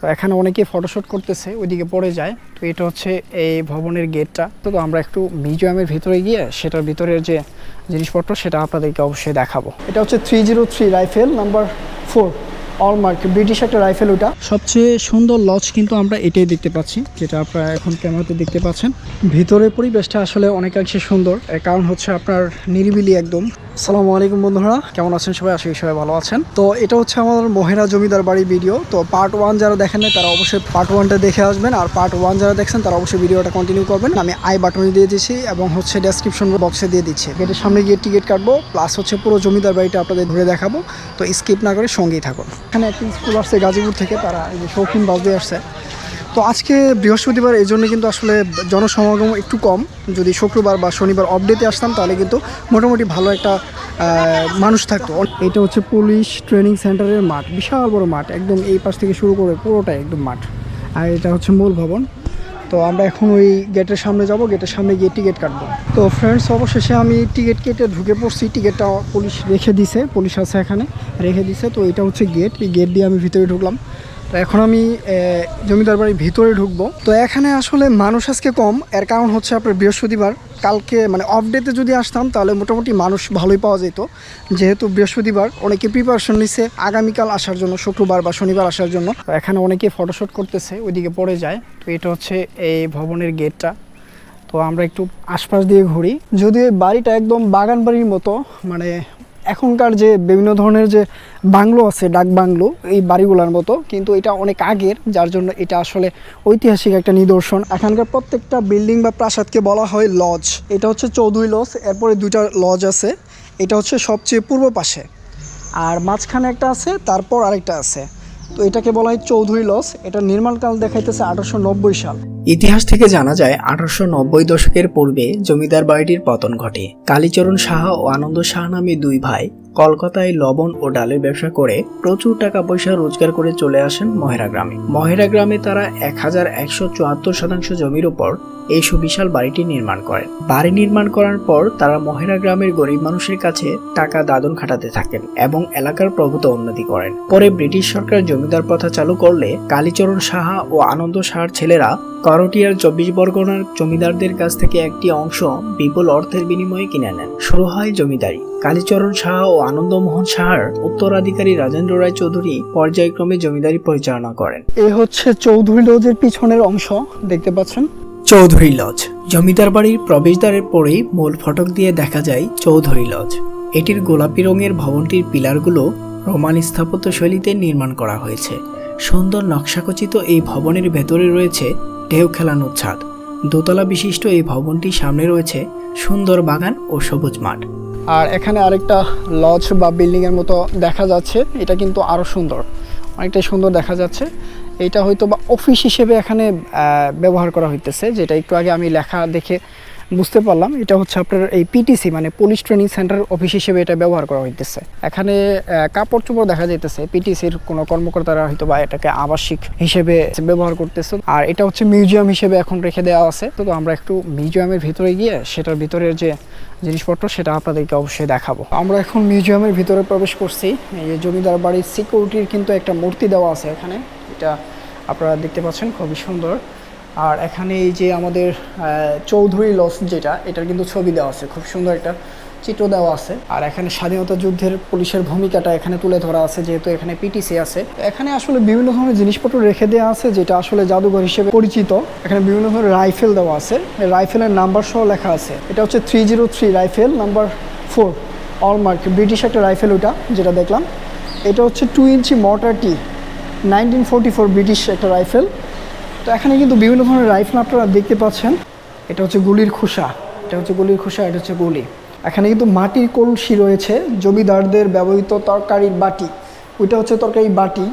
তো এখানে অনেকে ফটোশ্যুট করতেছে, ওইদিকে পড়ে যায়। তো এটা হচ্ছে এই ভবনের গেটটা। তো আমরা একটু মিউজিয়ামের ভিতরে গিয়ে সেটার ভিতরের যে জিনিসপত্র, সেটা আপনাদেরকে অবশ্যই দেখাবো। এটা হচ্ছে three zero three rifle number four অলমার্ক British একটা রাইফেল ওটা। সবচেয়ে সুন্দর লজ কিন্তু আমরা এটাই দেখতে পাচ্ছি, যেটা আপনারা এখন ক্যামেরাতে দেখতে পাচ্ছেন। ভিতরের পরিবেশটা আসলে অনেকাংশে সুন্দর কারণ হচ্ছে আপনার নিরিবিলি একদম। সালামু আলাইকুম বন্ধুরা, কেমন আছেন সবাই? আশা সবাই ভালো আছেন। তো এটা হচ্ছে আমাদের মহেরা জমিদার বাড়ি ভিডিও তো পার্ট ওয়ান যারা দেখেন নাই, তারা অবশ্যই পার্ট ওয়ানটা দেখে আসবেন। আর পার্ট ওয়ান যারা দেখছেন, তারা অবশ্যই ভিডিওটা কন্টিনিউ করবেন। আমি আই বাটনে দিয়ে দিচ্ছি এবং হচ্ছে ডেসক্রিপশন বক্সে দিয়ে দিচ্ছি। গেটের সামনে গিয়ে টিকিট কাটবো প্লাস হচ্ছে পুরো জমিদার বাড়িটা আপনাদের ঘুরে দেখাবো। তো স্কিপ না করে সঙ্গেই থাকুন। এখানে একটি স্কুল আসছে, গাজীপুর থেকে তারা এই যে শৌখিন বাস দিয়ে আসছে। তো আজকে বৃহস্পতিবার, এই জন্য কিন্তু আসলে জনসমাগম একটু কম। যদি শুক্রবার বা শনিবার অপডেটে আসতাম, তাহলে কিন্তু মোটামুটি ভালো একটা মানুষ থাকতো। এটা হচ্ছে পুলিশ ট্রেনিং সেন্টারের মাঠ, বিশাল বড় মাঠ। একদম এই পাশ থেকে শুরু করে পুরোটাই একদম মাঠ। আর এটা হচ্ছে মূল ভবন। তো আমরা এখন ওই গেটের সামনে যাব, গেটের সামনে গিয়ে টিকিট কাটবো। তো ফ্রেন্ডস অবশেষে আমি টিকিট কেটে ঢুকে পড়ছি, টিকিটটা পুলিশ রেখে দিছে, পুলিশ আছে এখানে, রেখে দিছে। তো এটা হচ্ছে গেট এই গেট দিয়ে আমি ভিতরে ঢুকলাম। তো এখন আমি জমিদার বাড়ির ভিতরে ঢুকবো। তো এখানে আসলে মানুষ আজকে কম। এর কারণ হচ্ছে আপনার বৃহস্পতিবার। কালকে মানে অফ ডেতে যদি আসতাম, তাহলে মোটামুটি মানুষ ভালোই পাওয়া যেত। যেহেতু বৃহস্পতিবার, অনেকে প্রিপারেশন নিছে আগামীকাল আসার জন্য, শুক্রবার বা শনিবার আসার জন্য। এখানে অনেকে ফটোশ্যুট করতেছে, ওইদিকে পড়ে যায়। তো এটা হচ্ছে এই ভবনের গেটটা তো আমরা একটু আশপাশ দিয়ে ঘুরি। এই বাড়িটা একদম বাগান বাড়ির মতো মানে এখনকার যে বিভিন্ন ধরনের যে বাংলো আছে, ডাক বাংলো, এই বাড়িগুলোর মতো, কিন্তু এটা অনেক আগের, যার জন্য এটা আসলে ঐতিহাসিক একটা নিদর্শন। এখানকার প্রত্যেকটা বিল্ডিং বা প্রাসাদকে বলা হয় লজ। এটা হচ্ছে চৌধুরী লজ, এরপরে দুইটা লজ আছে। এটা হচ্ছে সবচেয়ে পূর্ব পাশে। আর মাঝখানে একটা আছে, তারপর আরেকটা আছে। তো এটাকে বলা হয় চৌধুরী লস। এটা নির্মাণকাল দেখাইতেছে আঠারোশো নব্বই সাল। ইতিহাস থেকে জানা যায়, আঠারোশো নব্বই দশকের পূর্বে জমিদার বাড়িটির পতন ঘটে। কালীচরণ সাহা ও আনন্দ সাহা নামে দুই ভাই। কলকাতায় লবণ ও ডালের ব্যবসা করে প্রচুর টাকা পয়সা রোজগার করে চলে আসেন মহেরা গ্রামে। মহেরা গ্রামে তারা এক হাজার একশো চুয়াত্তর শতাংশ জমির উপর এই সুবিশাল বাড়িটি নির্মাণ করেন বাড়ি নির্মাণ করার পর তারা মহেরা গ্রামের গরিব মানুষের কাছে টাকা দাদন খাটাতে থাকেন এবং এলাকার প্রভূত উন্নতি করেন। পরে ব্রিটিশ সরকার জমিদার প্রথা চালু করলে কালীচরণ সাহা ও আনন্দ সাহার ছেলেরা করটিয়ার চব্বিশ বরগনার জমিদারদের কাছ থেকে একটি অংশ বিপুল অর্থের বিনিময়ে কিনে নেন। শুরু হয় জমিদারি। কালীচরণ সাহা ও আনন্দমোহন সাহার উত্তরাধিকারী রাজেন্দ্র রায় চৌধুরী পর্যায়ক্রমে জমিদারি পরিচালনা করেন। এ হচ্ছে চৌধুরী লজের পিছনের অংশ দেখতে পাচ্ছেন? চৌধুরী লজ জমিদার বাড়ির প্রবেশদ্বারের পরেই মূল ফটক দিয়ে দেখা যায় চৌধুরী লজ। এটির গোলাপি রঙের ভবনটির পিলারগুলো রোমান স্থাপত্য শৈলীতে নির্মাণ করা হয়েছে। সুন্দর নকশাখচিত এই ভবনের ভেতরে রয়েছে ঢেউ খেলানোর ছাদ। দোতলা বিশিষ্ট এই ভবনটির সামনে রয়েছে সুন্দর বাগান ও সবুজ মাঠ। আর এখানে আরেকটা লজ বা বিল্ডিং এর মতো দেখা যাচ্ছে। এটা কিন্তু আরও সুন্দর, অনেকটাই সুন্দর দেখা যাচ্ছে। এটা হয়তো বা অফিস হিসেবে এখানে ব্যবহার করা হইতেছে, যেটা একটু আগে আমি লেখা দেখে বুঝতে পারলাম, এটা হচ্ছে আপনার এই পিটিসি মানে পুলিশ ট্রেনিং সেন্টার অফিস হিসেবে এটা ব্যবহার করা হইতেছে। এখানে কাপড় চোপড় দেখা যাইতেছে পিটিসির কোনো কর্মকর্তারা হয়তো বা এটাকে আবাসিক হিসেবে ব্যবহার করতেছে। আর এটা হচ্ছে মিউজিয়াম হিসেবে এখন রেখে দেওয়া আছে। তো আমরা একটু মিউজিয়ামের ভিতরে গিয়ে সেটার ভিতরের যে জিনিসপত্র, সেটা আপনাদেরকে অবশ্যই দেখাবো। আমরা এখন মিউজিয়ামের ভিতরে প্রবেশ করছি। এই জমিদার বাড়ির সিকিউরিটির কিন্তু একটা মূর্তি দেওয়া আছে এখানে। এটা আপনারা দেখতে পাচ্ছেন, খুবই সুন্দর। আর এখানে এই যে আমাদের চৌধুরী লস যেটা, এটার কিন্তু ছবি দেওয়া আছে, খুব সুন্দর একটা চিত্র দেওয়া আছে। আর এখানে স্বাধীনতা যুদ্ধের পুলিশের ভূমিকাটা এখানে তুলে ধরা আছে, যেহেতু এখানে পিটিসি আছে। এখানে আসলে বিভিন্ন ধরনের জিনিসপত্র রেখে দেওয়া আছে, যেটা আসলে জাদুঘর হিসেবে পরিচিত। এখানে বিভিন্ন ধরনের রাইফেল দেওয়া আছে, রাইফেলের নাম্বার সহ লেখা আছে। এটা হচ্ছে three zero three rifle number four, অলমার্ক, British একটা রাইফেল ওটা, যেটা দেখলাম। এটা হচ্ছে টু ইঞ্চি মর্টারটি নাইনটিন ফোরটি ফোর ব্রিটিশ একটা রাইফেল। তো এখানে কিন্তু বিভিন্ন ধরনের রাইফেল আপনারা দেখতে পাচ্ছেন। এটা হচ্ছে গুলির খোসা। এটা হচ্ছে গুলির খোসা, এটা হচ্ছে গুলি। এখানে কিন্তু মাটির কলসি রয়েছে, জমিদারদের ব্যবহৃত তরকারির বাটি। ওইটা হচ্ছে তরকারি বাটি।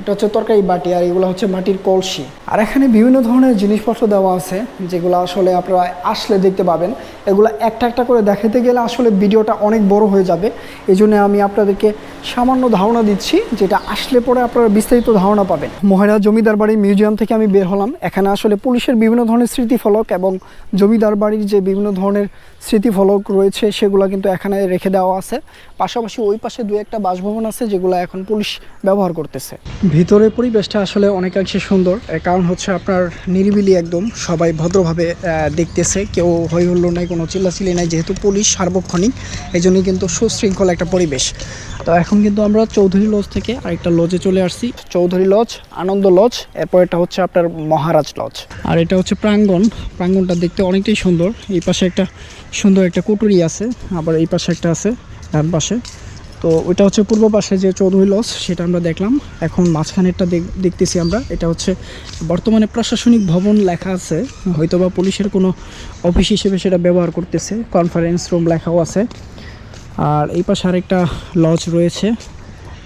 এটা হচ্ছে তরকারি বাটি আর এগুলো হচ্ছে মাটির কলসি। আর এখানে বিভিন্ন ধরনের জিনিসপত্র দেওয়া আছে, যেগুলো আসলে আপনারা আসলে দেখতে পাবেন। এগুলো একটা একটা করে দেখাতে গেলে আসলে ভিডিওটা অনেক বড় হয়ে যাবে। এই জন্য আমি আপনাদেরকে সামান্য ধারণা দিচ্ছি, যেটা আসলে পরে আপনারা বিস্তারিত ধারণা পাবেন। মহেরা জমিদার বাড়ির মিউজিয়াম থেকে আমি বের হলাম। এখানে আসলে পুলিশের বিভিন্ন ধরনের স্মৃতিফলক এবং জমিদার বাড়ির যে বিভিন্ন ধরনের স্মৃতিফলক রয়েছে, সেগুলো কিন্তু এখানে রেখে দেওয়া আছে। পাশাপাশি ওই পাশে দু একটা বাসভবন আছে, যেগুলো এখন পুলিশ ব্যবহার করতেছে। ভিতরের পরিবেশটা আসলে অনেকাংশে সুন্দর। এর কারণ হচ্ছে আপনার নিরিবিলি একদম, সবাই ভদ্রভাবে দেখতেছে। কেউ হই হুল্লোড় নাই, কোনো চিল্লাচিল্লি নাই, যেহেতু পুলিশ সার্বক্ষণিক এই জন্যই কিন্তু সুশৃঙ্খল একটা পরিবেশ। তো এখন কিন্তু আমরা চৌধুরী লজ থেকে আরেকটা লজে চলে আসছি। চৌধুরী লজ, আনন্দ লজ, এরপর এটা হচ্ছে আপনার মহারাজ লজ। আর এটা হচ্ছে প্রাঙ্গণ। প্রাঙ্গণটা দেখতে অনেকটাই সুন্দর। এই পাশে একটা সুন্দর একটা কুটুরি আছে, আবার এই পাশে একটা আছে ডান পাশে। তো ওইটা হচ্ছে পূর্ব পাশে যে চৌধুরী লজ, সেটা আমরা দেখলাম। এখন মাঝখানেরটা দেখ- দেখতেছি আমরা। এটা হচ্ছে বর্তমানে প্রশাসনিক ভবন লেখা আছে। হয়তোবা পুলিশের কোনো অফিস হিসেবে সেটা ব্যবহার করতেছে। কনফারেন্স রুম লেখাও আছে। আর এই পাশে আরেকটা লজ রয়েছে।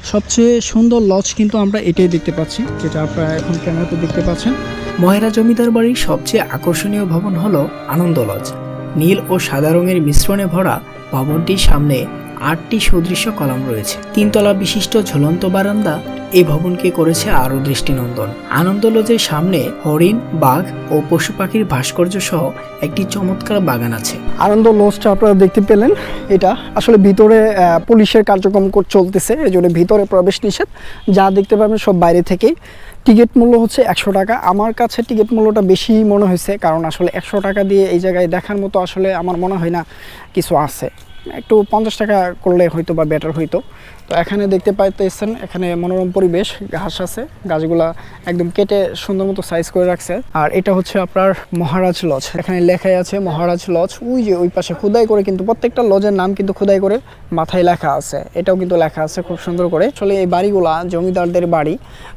সবচেয়ে সুন্দর লজ কিন্তু আমরা এটাই দেখতে পাচ্ছি, যেটা আপনারা এখন ক্যামেরাতে দেখতে পাচ্ছেন। ময়রা জমিদার বাড়ির সবচেয়ে আকর্ষণীয় ভবন হল আনন্দ লজ। নীল ও সাদা রঙের মিশ্রণে ভরা ভবনটির সামনে আটটি সুদৃশ্য কলাম রয়েছে। তিনতলা বিশিষ্ট ঝুলন্ত বারান্দা এই ভবনকে করেছে আরও দৃষ্টিনন্দন। আনন্দ লজের সামনে হরিণ, বাঘ ও পশু পাখির ভাস্কর্য সহ একটি চমৎকার বাগান আছে। আনন্দ লজটা আপনারা দেখতে পেলেন। এটা আসলে ভিতরে পুলিশের কার্যক্রম চলতেছে। এই জন্য ভিতরে প্রবেশ নিষেধ। যা দেখতে পাবেন সব বাইরে থেকেই। টিকিট মূল্য হচ্ছে একশো টাকা। আমার কাছে টিকিট মূল্যটা বেশি মনে হয়েছে, কারণ আসলে একশো টাকা দিয়ে এই জায়গায় দেখার মতো আসলে আমার মনে হয় না কিছু আছে। একটু পঞ্চাশ টাকা করলে হয়তো বা বেটার হইতো। তো এখানে দেখতে পাইতেছেন, এখানে মনোরম পরিবেশ, ঘাস আছে, গাছগুলা একদম কেটে সুন্দর মতো সাইজ করে রাখছে। আর এটা হচ্ছে আপনার মহারাজ লজ এখানে লেখাই আছে মহারাজ লজ ওই যে ওই পাশে খোদাই করে কিন্তু প্রত্যেকটা লজের নাম কিন্তু খোদাই করে মাথায় লেখা আছে। এটাও কিন্তু লেখা আছে খুব সুন্দর করে। আসলে এই বাড়িগুলা জমিদারদের বাড়ি,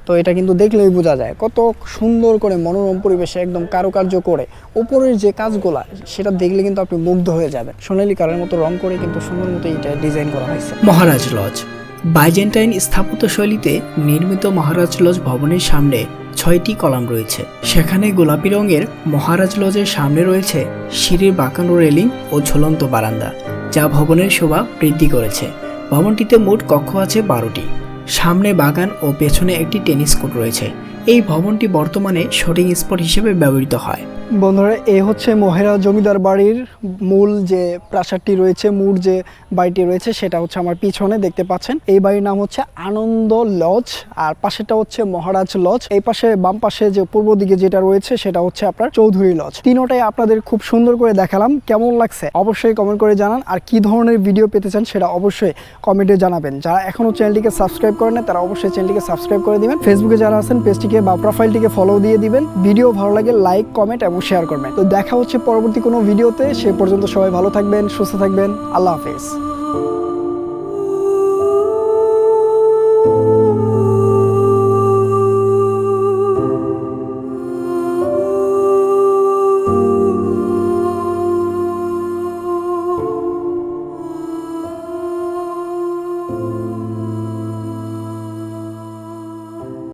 তো এটা কিন্তু দেখলেই বোঝা যায়। কত সুন্দর করে মনোরম পরিবেশে একদম কারুকার্য করে। উপরের যে কাজগুলা, সেটা দেখলে কিন্তু আপনি মুগ্ধ হয়ে যাবেন। সোনালি কালার মতো রং করে কিন্তু সুন্দর মতো এটা ডিজাইন করা হয়েছে। মহারাজ লজ বাইজেন্টাইন স্থাপত্য শৈলীতে নির্মিত মহারাজ লজ ভবনের সামনে ছয়টি কলাম রয়েছে। সেখানে গোলাপি রঙের মহারাজ লজের সামনে রয়েছে সিঁড়ির বাঁকানো রেলিং ও ঝুলন্ত বারান্দা, যা ভবনের শোভা বৃদ্ধি করেছে। ভবনটিতে মোট কক্ষ আছে বারোটি। সামনে বাগান ও পেছনে একটি টেনিস কোর্ট রয়েছে। এই ভবনটি বর্তমানে শুটিং স্পট হিসেবে ব্যবহৃত হয়। বন্ধুরা, এ হচ্ছে মহেরা জমিদার বাড়ির মূল যে প্রাসাদটি রয়েছে, মূল যে বাড়িটি রয়েছে, সেটা হচ্ছে আমার পিছনে, দেখতে পাচ্ছেন। এই বাড়ির নাম হচ্ছে আনন্দ লজ, আর পাশেটা হচ্ছে মহারাজ লজ। এই পাশে, বাম পাশে যে পূর্ব দিকে যেটা রয়েছে, সেটা হচ্ছে আপনার চৌধুরী লজ। তিনোটাই আপনাদের খুব সুন্দর করে দেখালাম, কেমন লাগছে অবশ্যই কমেন্ট করে জানান, আর কি ধরনের ভিডিও পেতে চান সেটা অবশ্যই কমেন্টে জানাবেন। যারা এখনও চ্যানেলটিকে সাবস্ক্রাইব করেন না তারা অবশ্যই চ্যানেলটিকে সাবস্ক্রাইব করে দিবেন। ফেসবুকে যারা আছেন পেজটিকে বা প্রোফাইলটিকে ফলো দিয়ে দিবেন। ভিডিও ভালো লাগে লাইক কমেন্ট এবং শেয়ার করবেন। তো দেখা হচ্ছে পরবর্তী কোনো ভিডিওতে সে পর্যন্ত সবাই ভালো থাকবেন, সুস্থ থাকবেন। আল্লাহ হাফেজ।